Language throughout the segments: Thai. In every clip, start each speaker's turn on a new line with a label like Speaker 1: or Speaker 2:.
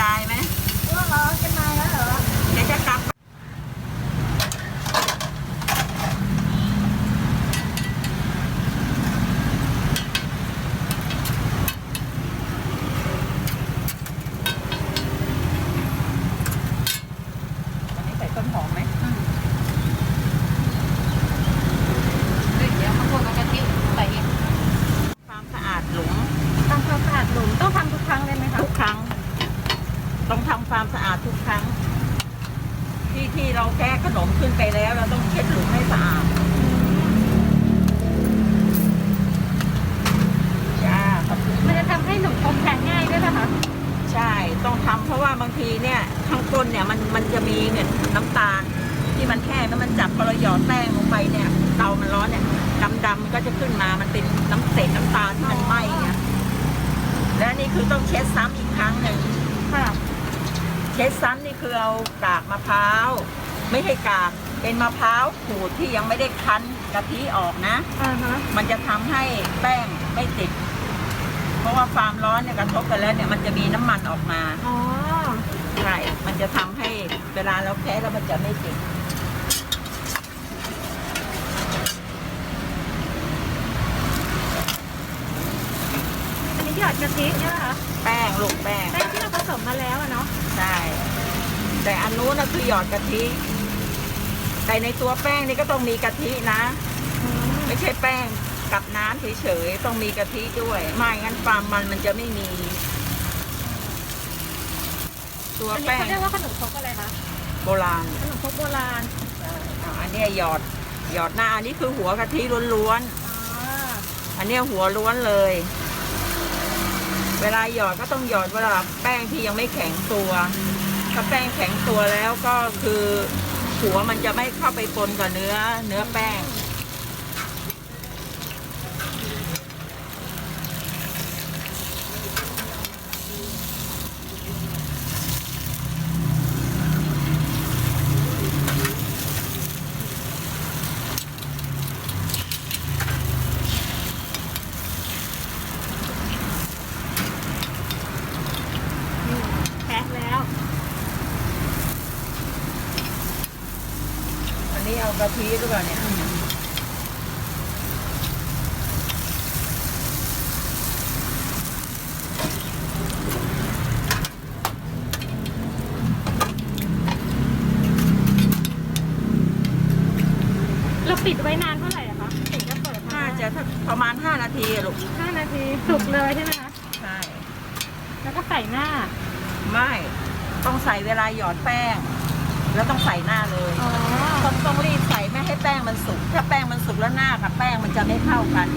Speaker 1: ยายไหม รั้งที่ที่เราแก้ขนมขึ้นไปแล้ว เราต้องเช็ดหลุมให้สะอาดจ้าขอบคุณ
Speaker 2: มันจะทำให้หนมครกแข็งง่ายด้วยป่ะคะ
Speaker 1: ใช่ ต้องทำเพราะว่าบางทีเนี่ยข้างต้นเนี่ยมันมันจะมีเนี่ยน้ำตาล ที่มันแห้งแล้วมันจับพอเราหยอดแป้งลงไปเนี่ยเตามันร้อนเนี่ยดำๆมันก็จะขึ้นมามันเป็นน้ำเศษน้ำตาลที่มันไหม้ไงและนี่คือต้องเช็ดซ้ำอีกครั้งหนึ่ง
Speaker 2: ค่ะ
Speaker 1: เช็ดซ้ำนี่คือเอากากมะพร้าว ไม่ใช่กากเป็นมะพร้าวขูดที่ยังไม่ได้คั้นกะทิออกนะ
Speaker 2: อ่าฮะ
Speaker 1: มันจะทำให้แป้งไม่ติด เพราะว่าความร้อนเนี่ยกระทบกันแล้วเนี่ยมันจะมีน้ำมันออกมา
Speaker 2: อ๋อ
Speaker 1: ใช่มันจะทำให้เวลาเราแพ้แล้วมันจะไม่ติด
Speaker 2: อันนี้หยอดกะทิเนี่ยเหรอคะ
Speaker 1: แป้งลูกแป้ง
Speaker 2: แป้งที่เราผสมมาแล้วอะเนาะ
Speaker 1: ใช่ แต่อันนู้นนะคือหยอดกะทิ แต่ในตัวแป้งนี่ก็ต้องมีกะทินะ
Speaker 2: อืม
Speaker 1: ไม่ใช่แป้งกับน้ำเฉยๆต้องมีกะทิด้วย ไม่งั้นความมันมันจะไม่มี ตัว
Speaker 2: อันนี้
Speaker 1: แป้ง
Speaker 2: เขาเรียกว่าขนมครกอะไรคะ
Speaker 1: โบราณ
Speaker 2: ขนมครกโบราณ
Speaker 1: อ่าอันเนี้ยหยอดหยอดหน้าอันนี้คือหัวกะทิล้วน
Speaker 2: อ๋อ
Speaker 1: ๆอันเนี้ยหัวล้วนเลย เวลาหยอดก็ต้องหยอดเวลาแป้งที่ยังไม่แข็งตัว ถ้าแป้งแข็งตัวแล้วก็คือ หัวมันจะไม่เข้าไปปนกับเนื้อเนื้อแป้ง
Speaker 2: นี่แพ็คแล้ว
Speaker 1: อันนี้ เอากะทิหรือเปล่าเนี่ย
Speaker 2: เราปิดไว้นานเท่าไหร่อะคะถึงจะเปิด
Speaker 1: น่าจะสักประมาณ 5 นาทีอะลูก
Speaker 2: ห้านาทีสุกเลยใช่ไหมคะ
Speaker 1: ใช่
Speaker 2: แล้วก็ใส่หน้า
Speaker 1: ไม่ต้องใส่เวลาหยอดแป้ง แล้วต้องใส่หน้าเลย
Speaker 2: อ๋อ
Speaker 1: ต้องต้องรีบ ให้แป้งมันสุก ถ้าแป้งมันสุกแล้วหน้ากับแป้งมันจะไม่เข้ากัน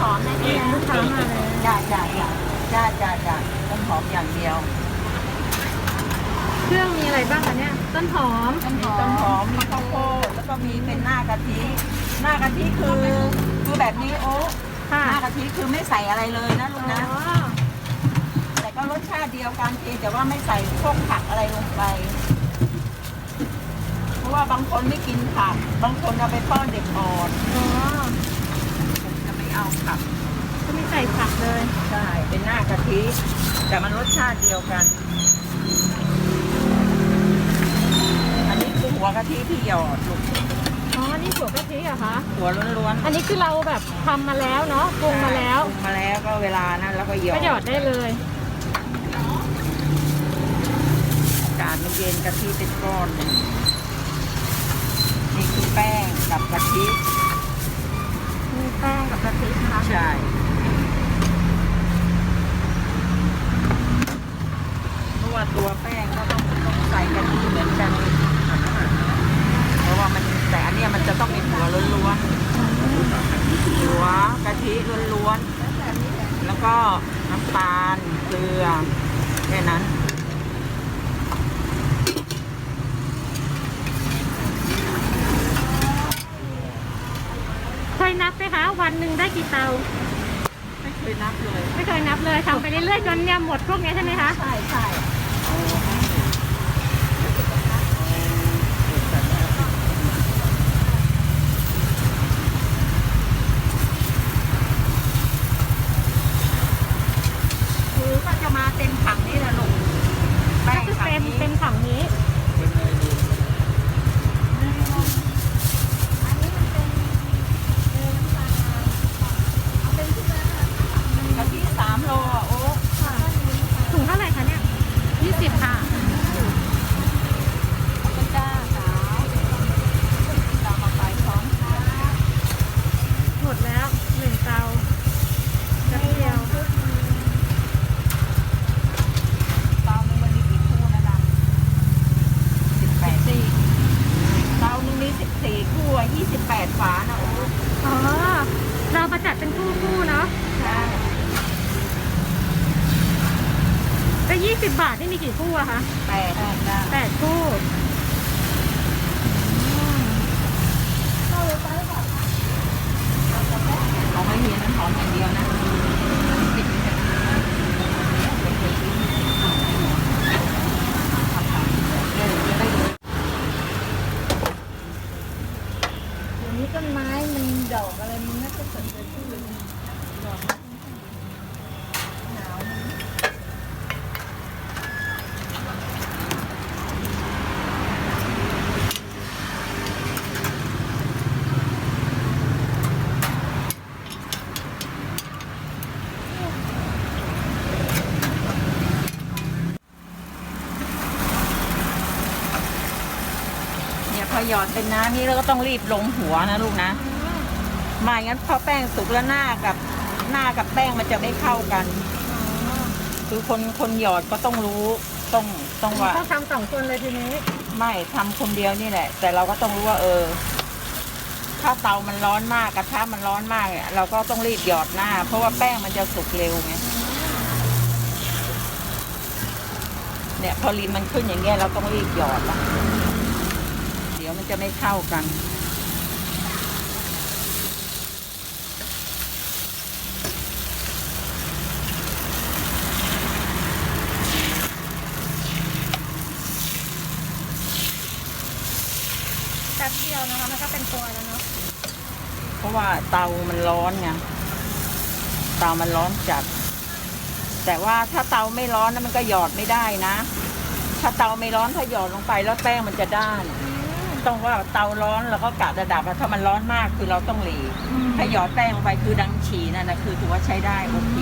Speaker 1: หอม นี่
Speaker 2: ไงลูกค้ามาแล้ว
Speaker 1: จ้าจ้าจ้าจ้าจ้าจ้าต้นหอมอย่างเดียว
Speaker 2: เครื่องมีอะไรบ้างคะเนี่ย ต้นหอม ต้นหอ
Speaker 1: มต้นหอมมีข้าวโพดแล้วก็มีเป็นหน้ากะทิ หน้ากะทิคือคือแบบนี้โอ้
Speaker 2: ค่ะ
Speaker 1: หน้ากะทิคือไม่ใส่อะไรเลยนะลูกนะ
Speaker 2: อ
Speaker 1: แต่ก็รสชาติเดียวกันเพียงแต่ว่าไม่ใส่พวกผักอะไรลงไป เพราะว่าบางคนไม่กินผัก บางคนเอาไปป้อนเด็กอ่อน
Speaker 2: อ๋อ
Speaker 1: ผมจะไม่เอาผัก
Speaker 2: ไม่ใส่ผักเลย
Speaker 1: ใช่เป็นหน้ากะทิ แต่มันรสชาติเดียวกัน อันนี้คือหัวกะทิที่หยอดลูก
Speaker 2: อ๋อ นี่ถั่วกะทิเหรอคะ
Speaker 1: หัวล้วนๆ
Speaker 2: อันนี้คือเราแบบทำมาแล้วเนาะปรุงมาแล้ว
Speaker 1: ปรุงมาแล้วก็เวลานั้นแล้วก็หยอด
Speaker 2: ก็หยอดได้เลย
Speaker 1: อากาศมันเย็นกะทิเป็นก้อนเลยนี่คือแป้งกับกะทิ
Speaker 2: มีแป้งกับกะทินะคะ
Speaker 1: ใช่เพราะว่าตัวแป้งก็ต้องต้องใส่กะทิเหมือนกัน เพราะว่ามันแต่อันเนี้ยมันจะต้องเป็นหัวล้วนๆหัวกะ ทิล้วนๆ แล้วก็น้ำตาล เกลือ แค่นั้น
Speaker 2: เคยนับไหมคะ วันหนึ่งได้กี่เตา
Speaker 1: ไม่เคยนับเลย
Speaker 2: ไม่เคยนับเลยทำไปเรื่อยๆจนเนี่ยหมดพวกเนี้ยใช่ไหมคะ
Speaker 1: ใช่ใช่ สิบบาทนี่มี
Speaker 3: กี่คู่อะคะแปด
Speaker 1: แปดคู่ อหยอดเป็นน้ำนี่เราก็ต้องรีบลงหัวนะลูกนะไม่งั้นพอแป้งสุกแล้วหน้ากับหน้ากับแป้งมันจะไม่เข้ากัน คือคนคนหยอดก็ต้องรู้ต้องต้องว่า
Speaker 2: ต้องทำสองคนเลยทีนี้
Speaker 1: ไม่ทำคนเดียวนี่แหละ แต่เราก็ต้องรู้ว่าเออ ถ้าเตามันร้อนมากกระทะมันร้อนมากเนี่ยเราก็ต้องรีบหยอดหน้า เพราะว่าแป้งมันจะสุกเร็วไงเนี่ยพอริมมันขึ้นอย่างเงี้ยเราต้องรีบหยอดละเดี๋ยวมัน จะไม่เข้ากัน
Speaker 2: แป๊บเดียวนะคะมันก็เป็นตัวแล้วเนาะ
Speaker 1: เพราะว่าเตามันร้อนไงเตามันร้อนจัด แต่ว่าถ้าเตาไม่ร้อนนะมันก็หยอดไม่ได้นะ ถ้าเตาไม่ร้อนถ้าหยอดลงไปแล้วแป้งมันจะด้าน ต้องว่าเตาร้อนแล้วก็กะระดับอะถ้ามันร้อนมากคือเราต้องหลีกถ้าหยอดแป้งลงไปคือดังฉีนั่นนะคือถือว่าใช้ได้โอเค